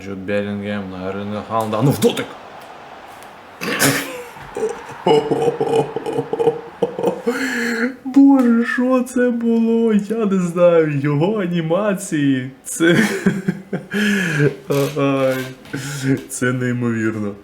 Джуд Белінгем на Ерлінга Халанда. Ну в дотик! Боже, що це було? Я не знаю. Його анімації. Це. Це неймовірно.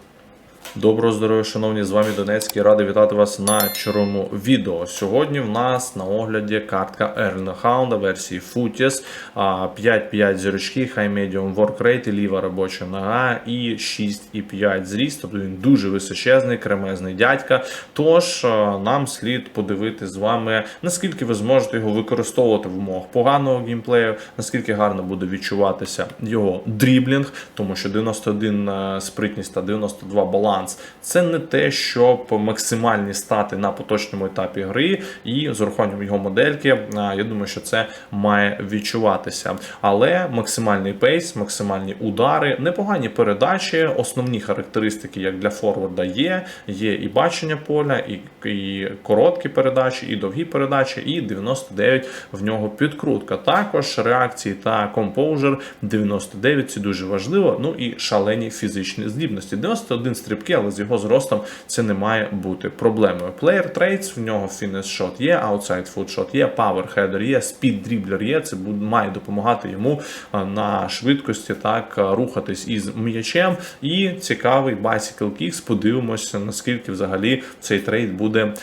Доброго здоров'я, шановні, з вами Донецький. Радий вітати вас на чорному відео. Сьогодні в нас на огляді картка Erling Hound версії Footies. а, 5-5 зірочки, Medium Work Rate, ліва робоча нога і 6,5 зріст. Тобто він дуже височезний, кремезний дядька. Тож нам слід подивити з вами, наскільки ви зможете його використовувати в умовах поганого геймплею, наскільки гарно буде відчуватися його дріблінг, тому що 91 е, спритність та 92 баланс це не те, щоб максимальні стати на поточному етапі гри, і з урахуванням його модельки, я думаю, що це має відчуватися. Але максимальний пейс, максимальні удари, непогані передачі, основні характеристики, як для форварда, є. Є і бачення поля, і, і короткі передачі, і довгі передачі, і 99 в нього підкрутка. Також реакції та компоужер 99 це дуже важливо. Ну і шалені фізичні здібності. 91 стрибки, але з його зростом це не має бути проблемою. Player traits, в нього shot є, outside foot є, power header є, speed dribbler є. Це має допомагати йому на швидкості так рухатись із м'ячем. І цікавий bicycle kicks. Подивимося, наскільки взагалі цей трейд буде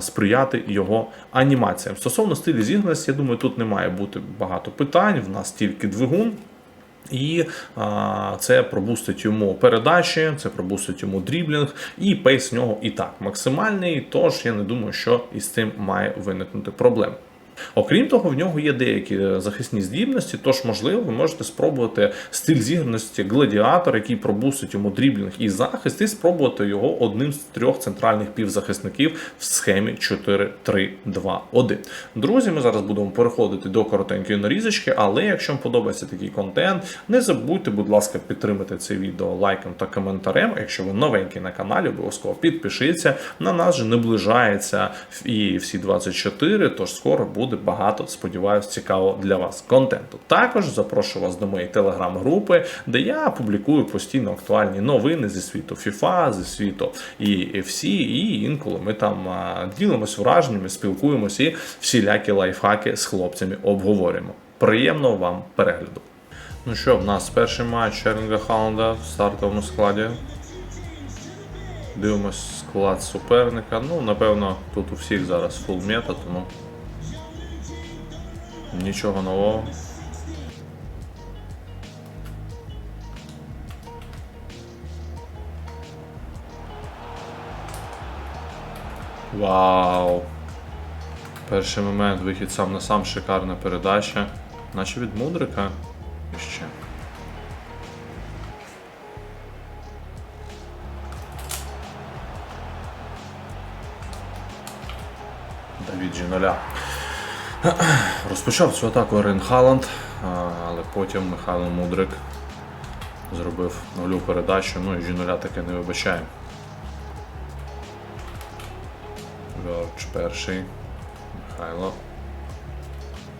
сприяти його анімаціям. Стосовно стилю зіграності, я думаю, тут не має бути багато питань. В нас тільки двигун. І а, це пробустить йому передачі, це пробустить йому дріблінг, і пейс нього і так максимальний. Тож я не думаю, що із цим має виникнути проблем. Окрім того, в нього є деякі захисні здібності, тож, можливо, ви можете спробувати стиль зіграності гладіатор, який пробусить йому дріблінг і захист, і спробувати його одним з трьох центральних півзахисників в схемі 4-3-2-1. Друзі, ми зараз будемо переходити до коротенької нарізочки, але якщо вам подобається такий контент, не забудьте, будь ласка, підтримати це відео лайком та коментарем. Якщо ви новенький на каналі, обов'язково підпишіться. На нас же наближається і всі 24, тож скоро буде багато, сподіваюся, цікавого для вас контенту. Також запрошую вас до моєї телеграм-групи, де я публікую постійно актуальні новини зі світу FIFA, зі світу і FC, і інколи ми там ділимось враженнями, спілкуємось і всілякі лайфхаки з хлопцями обговорюємо. Приємного вам перегляду! Ну що, в нас перший матч Ерінга Хаунда в стартовому складі. Дивимось склад суперника. Ну, напевно, тут у всіх зараз фул мета, тому нічого нового. Вау! Перший момент, вихід сам на сам, шикарна передача. Наче від мудрика ще. Розпочав цю атаку Ерен Халанд, але потім Михайло Мудрик зробив нульову передачу, ну і Джіноля таки не вибачає. Верч перший. Михайло.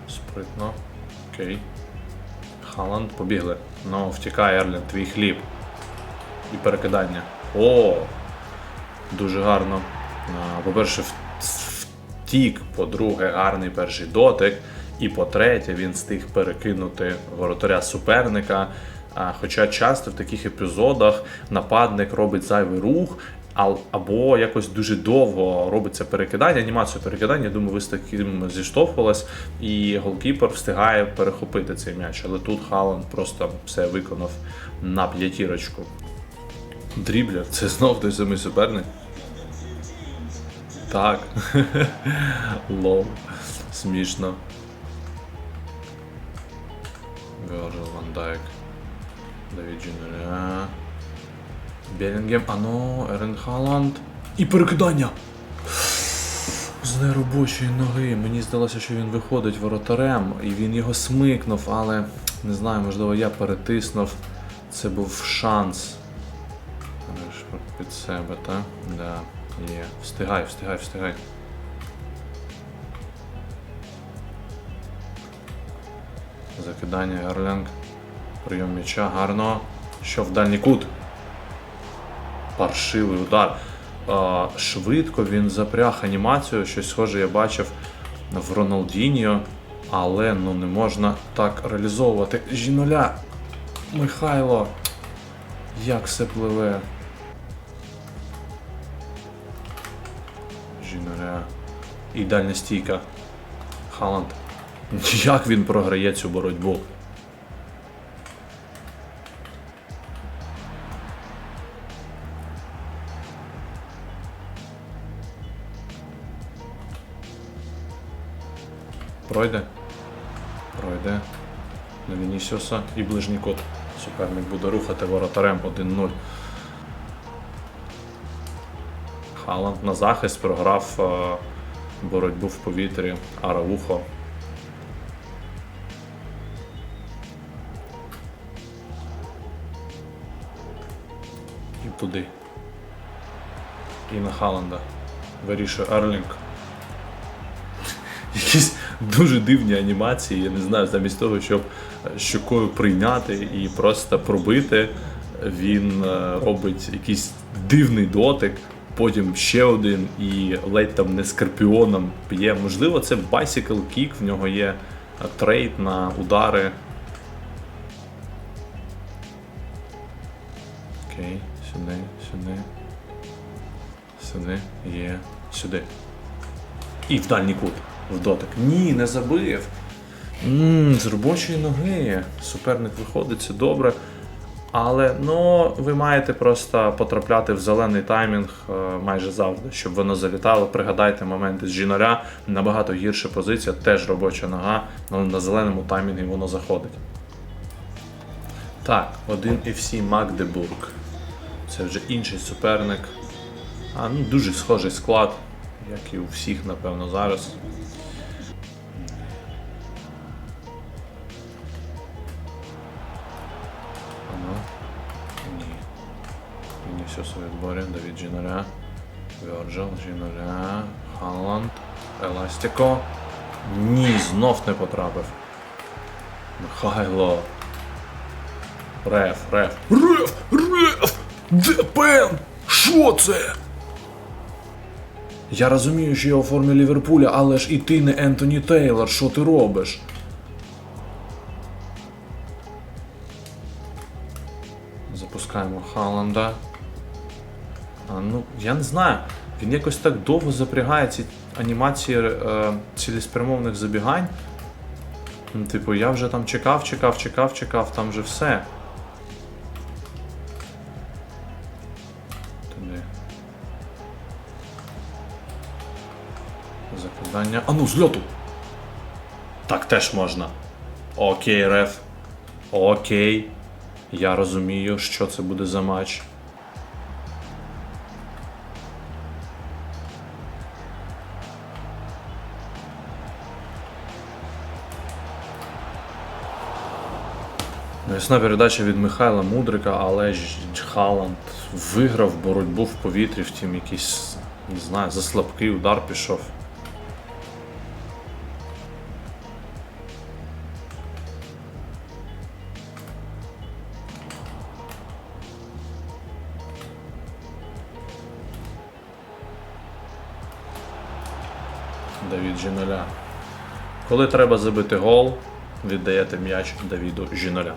Спритно. Окей. Халанд побігли. Ну, втікає Ерлін, твій хліб. І перекидання. О! Дуже гарно. По-перше, втік, по-друге, гарний перший дотик. І по-третє, він встиг перекинути воротаря суперника. Хоча часто в таких епізодах нападник робить зайвий рух, або якось дуже довго робиться перекидання, анімацію перекидання. Думаю, ви з таким зіштовхувались, і голкіпер встигає перехопити цей м'яч. Але тут Халанд просто все виконав на п'ятірочку. Дріблер, це знов той самий суперник. Так. Лол. Смішно. Вірджил Ван Дайк. Давід Джінеря. Белінгем. Ано, Ерен Халанд. І перекидання! З неробочої ноги. Мені здалося, що він виходить воротарем, і він його смикнув, але не знаю, можливо, я перетиснув. Це був шанс. Під себе, так? Да, є. Встигай, встигай, встигай. Закидання Ерленг. Прийом м'яча гарно. Що в дальній кут? Паршивий удар. А, швидко він запряг анімацію, щось схоже я бачив в Роналдіньо, але ну не можна так реалізовувати. Жіноля! Михайло! Як все пливе. Жіноля. І дальня стійка. Халанд. Як він програє цю боротьбу? Пройде. Пройде. На Вінісіуса і ближній кут. Суперник буде рухати воротарем 1-0. Халанд на захист програв е, боротьбу в повітрі Араухо. І туди. І на Халанда. Вирішує Ерлінг. Якісь дуже дивні анімації, я не знаю, замість того, щоб щокою прийняти і просто пробити, він е, робить якийсь дивний дотик, потім ще один і ледь там не скорпіоном п'є. Можливо, це bicycle kick, в нього є е, трейд на удари. Окей, сюди, сюди. Сюди, є, сюди. І в дальній кут. В дотик. Ні, не забив. Ммм, з робочої ноги. Суперник виходить, це добре. Але ну, ви маєте просто потрапляти в зелений таймінг е, майже завжди, щоб воно залітало. Пригадайте моменти з жіноря. Набагато гірша позиція, теж робоча нога, але на зеленому таймінгі воно заходить. Так, один FC Магдебург. Це вже інший суперник. А, ну, дуже схожий склад, як і у всіх, напевно, зараз. Вінісіус у відборі, Давід Жіноля. Вьорджил, Жіноля. Халланд. Еластіко. Ні, знов не потрапив. Михайло. Реф, реф. Реф! Реф! Де пен? Що це? Я розумію, що я у формі Ліверпуля, але ж і ти не Ентоні Тейлор, що ти робиш? Запускаємо Халанда. Ну, я не знаю. Він якось так довго запрягає ці анімації е, цілеспрямовних забігань. Ну, Типу, я вже там чекав, чекав, чекав, чекав, там вже все. Туди. Закладання. А ну, зльоту! Так теж можна. Окей, реф. Окей. Я розумію, що це буде за матч. Ясна передача від Михайла Мудрика, але Халанд виграв боротьбу в повітрі, втім якийсь, не знаю, заслабкий удар пішов. Давід Жіноля. Коли треба забити гол, віддаєте м'яч Давіду Жіноля.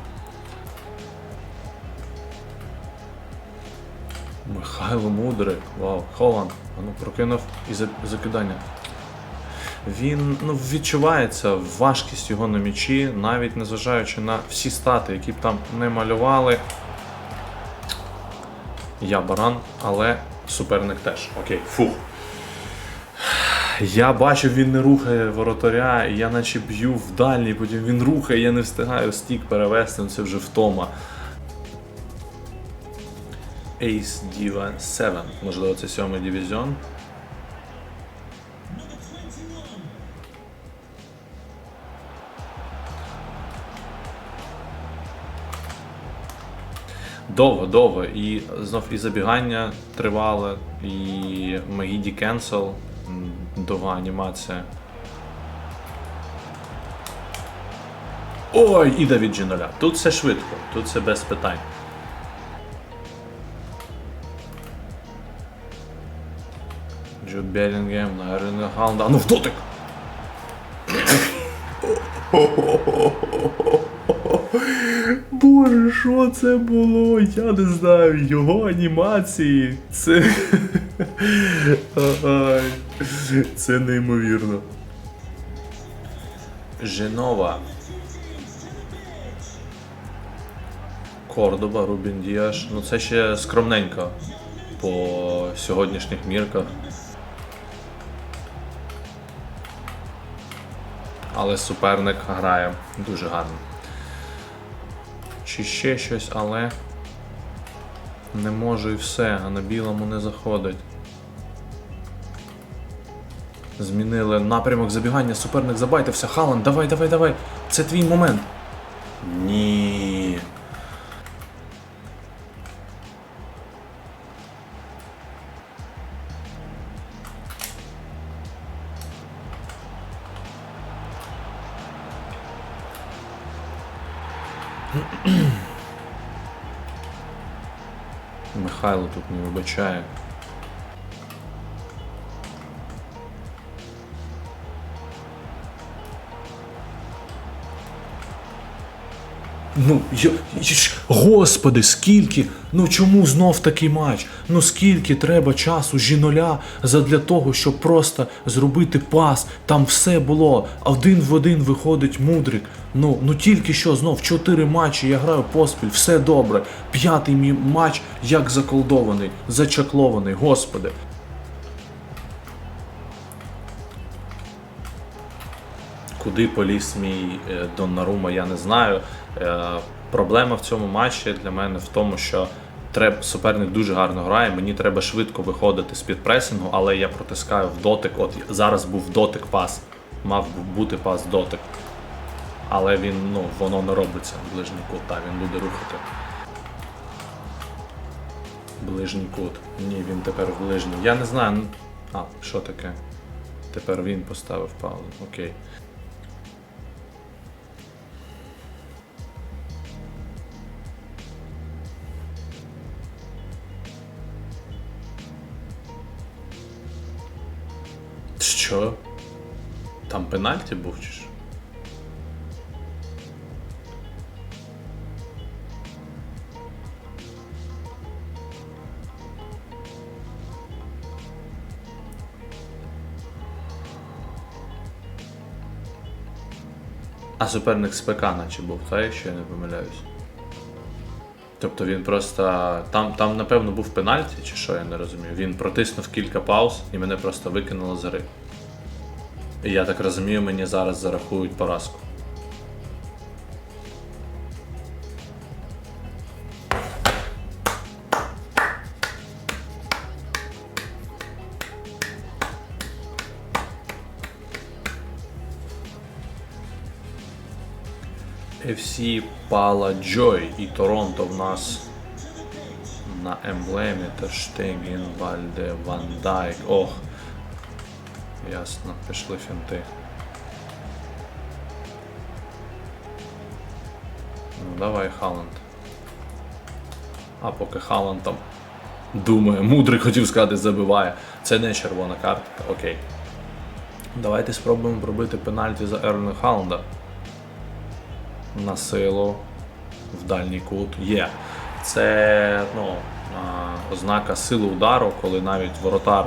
Михайло Мудрик. Вау, Холланд. Ну прокинув і закидання. Він ну, відчувається важкість його на м'ячі, навіть незважаючи на всі стати, які б там не малювали. Я баран, але суперник теж. Окей, фух. Я бачу, він не рухає воротаря, і я наче б'ю в дальній, потім він рухає, я не встигаю стік перевести, ну це вже втома. Ace Diva 7, можливо, це сьомий дивізіон. Довго, довго. І знов і забігання тривале, і Магіді Кенсел, Дова анімація. Ой, і Давід G0. Тут все швидко, тут все без питань. Джо Белінгем на Ерінга Галанда. Ну в дотик! Боже, що це було? Я не знаю, його анімації. Це. Це неймовірно. Женова. Кордоба, Рубін Діаш. Ну це ще скромненько по сьогоднішніх мірках. Але суперник грає дуже гарно. Чи ще щось, але не можу і все, а на білому не заходить. Змінили напрямок забігання, суперник забайтився. Халан, давай, давай, давай. Це твій момент. Ні. Михайло тут не вибачає. Ну, я, господи, скільки? Ну чому знов такий матч? Ну скільки треба часу жіноля задля того, щоб просто зробити пас? Там все було. Один в один виходить мудрик. Ну, ну тільки що знов чотири матчі, я граю поспіль, все добре. П'ятий мій матч як заколдований, зачаклований, господи. Куди поліз мій е, Доннарума, я не знаю. Е, Проблема в цьому матчі для мене в тому, що треба, суперник дуже гарно грає. Мені треба швидко виходити з під пресингу, але я протискаю в дотик. От зараз був дотик пас. Мав бути пас дотик. Але він, ну, воно не робиться ближній кут. Так, він буде рухати. Ближній кут. Ні, він тепер в ближній. Я не знаю. А, що таке? Тепер він поставив паузу. Окей. Що? Там пенальті був чи що? А суперник з ПК наче був, та я не помиляюсь. Тобто він просто. Там, там, напевно, був пенальті, чи що, я не розумію. Він протиснув кілька пауз і мене просто викинуло за риб. І я так розумію, мені зараз зарахують поразку. FC Пала Джой і Торонто в нас на емблемі Терштеген, Вальде, Ван Дайк. Ох. Ясно, пішли фінти. Ну давай, Халанд. А поки Халанд там думає, мудрий хотів сказати, забиває. Це не червона картка, окей. Давайте спробуємо пробити пенальті за Ерлінга Халанда на силу в дальній кут є. Це ну, ознака сили удару, коли навіть воротар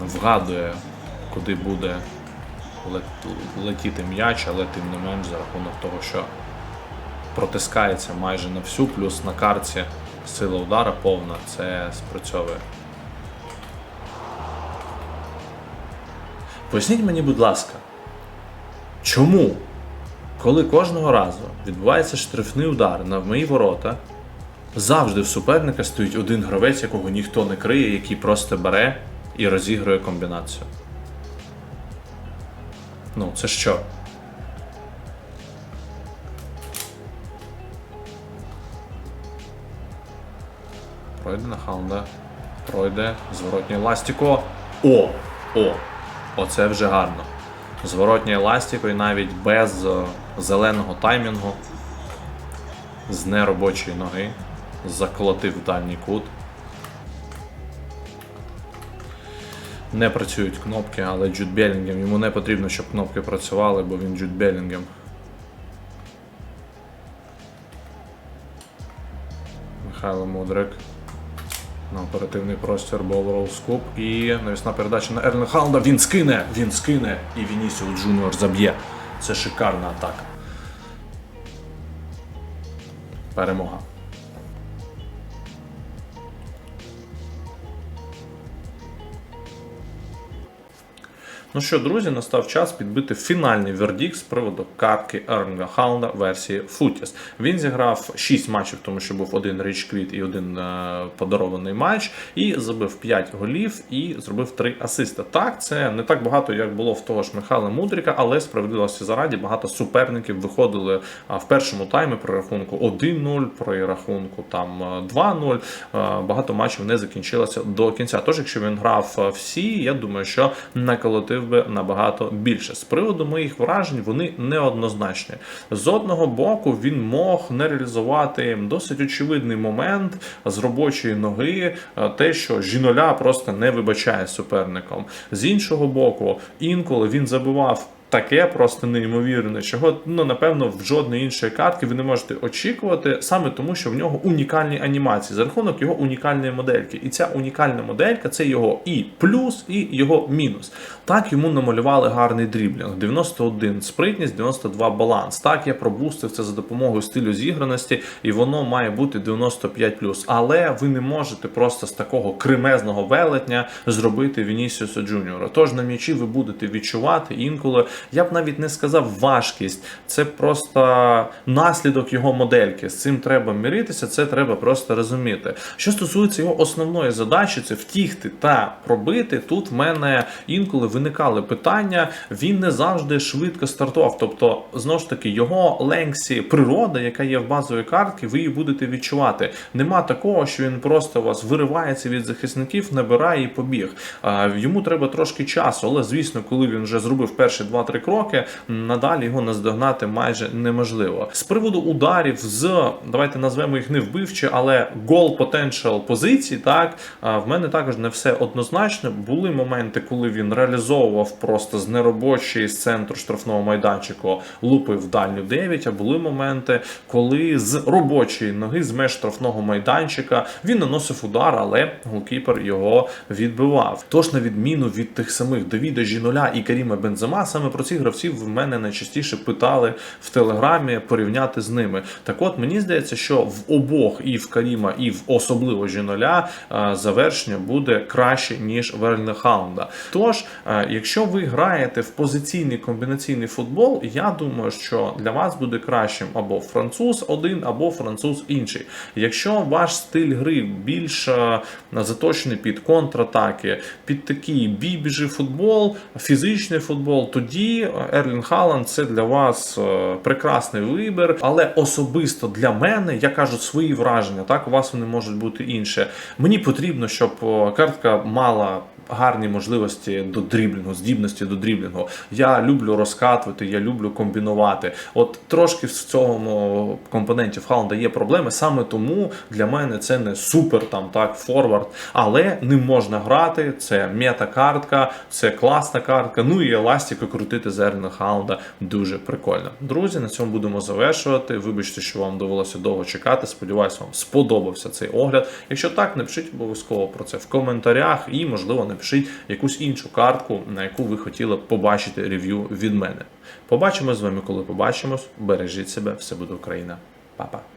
вгадує, куди буде летіти м'яч, але тим не менш за рахунок того, що протискається майже на всю, плюс на карті сила удара повна, це спрацьовує. Поясніть мені, будь ласка, чому коли кожного разу відбувається штрафний удар на мої ворота, завжди в суперника стоїть один гравець, якого ніхто не криє, який просто бере і розігрує комбінацію. Ну, це що? Пройде на хаунда. Пройде. Зворотній ластіко. О! О! Оце вже гарно. Зворотній еластико і навіть без е, зеленого таймінгу з неробочої ноги заколотив дальній кут. не працюють кнопки, але Джуд йому не потрібно, щоб кнопки працювали, бо він Джуд. Михайло Мудрик. На оперативний простір Болрол Скуп і навісна передача на Ерлен Халда. Він скине! Він скине! І Вінісіо Джуніор заб'є. Це шикарна атака. Перемога. Ну що, друзі, настав час підбити фінальний вердикт з приводу картки Ерлінга Хаунда версії Footies. Він зіграв 6 матчів, тому що був один річ квіт і один е, подарований матч, і забив 5 голів і зробив 3 асиста. Так, це не так багато, як було в того ж Михайла Мудрика, але справедливості зараді багато суперників виходили в першому таймі при рахунку 1-0, при рахунку там е, 2-0. Е, Багато матчів не закінчилося до кінця. Тож, якщо він грав е, всі, я думаю, що наколотив би набагато більше. З приводу моїх вражень, вони неоднозначні. З одного боку, він мог не реалізувати досить очевидний момент з робочої ноги, е, те, що жіноля просто не вибачає суперником. З іншого боку, інколи він забивав. Таке просто неймовірне, чого ну напевно в жодної іншої картки ви не можете очікувати, саме тому, що в нього унікальні анімації за рахунок його унікальної модельки. І ця унікальна моделька це його і плюс, і його мінус. Так йому намалювали гарний дріблінг. 91 спритність, 92 баланс. Так я пробустив це за допомогою стилю зіграності, і воно має бути 95 Але ви не можете просто з такого кремезного велетня зробити Вінісіуса Джуніора. Тож на м'ячі ви будете відчувати інколи. Я б навіть не сказав важкість, це просто наслідок його модельки. З цим треба міритися, це треба просто розуміти. Що стосується його основної задачі, це втігти та пробити. Тут в мене інколи виникали питання. Він не завжди швидко стартував. Тобто, знову ж таки, його ленгсі природа, яка є в базовій картці, ви її будете відчувати. Нема такого, що він просто вас виривається від захисників, набирає і побіг. Йому треба трошки часу, але звісно, коли він вже зробив перші 2-3 кроки, надалі його наздогнати майже неможливо. З приводу ударів з давайте назвемо їх не вбивчі, але гол потенціал позицій. Так в мене також не все однозначно. Були моменти, коли він реалізовував просто з неробочої з центру штрафного майданчику в дальню 9, а були моменти, коли з робочої ноги, з меж штрафного майданчика він наносив удар, але голкіпер його відбивав. Тож, на відміну від тих самих Давіда Жіноля і Каріма Бензема, саме про цих гравців в мене найчастіше питали в телеграмі порівняти з ними. Так от мені здається, що в обох і в Каріма, і в особливо Жіноля е, завершення буде краще ніж в Ерльнехаунда. Тож, е, якщо ви граєте в позиційний комбінаційний футбол, я думаю, що для вас буде кращим або француз один, або француз інший. Якщо ваш стиль гри більш е, заточений під контратаки, під такий бій-біжи футбол, фізичний футбол, тоді Ерлін Халанд це для вас е, прекрасний вибір. Але особисто для мене я кажу свої враження. Так у вас вони можуть бути інші. Мені потрібно, щоб е, картка мала. Гарні можливості до дріблінгу, здібності до дріблінгу. Я люблю розкатувати, я люблю комбінувати. От трошки в цьому компоненті в Халанда є проблеми. Саме тому для мене це не супер там так форвард, але ним можна грати. Це мета-картка, це класна картка. Ну і еластику крутити з Ерліна Халанда дуже прикольно. Друзі, на цьому будемо завершувати. Вибачте, що вам довелося довго чекати. Сподіваюсь, вам сподобався цей огляд. Якщо так, напишіть обов'язково про це в коментарях і, можливо, напишіть якусь іншу картку, на яку ви хотіли побачити рев'ю від мене. Побачимо з вами, коли побачимось. Бережіть себе, все буде Україна. Па-па.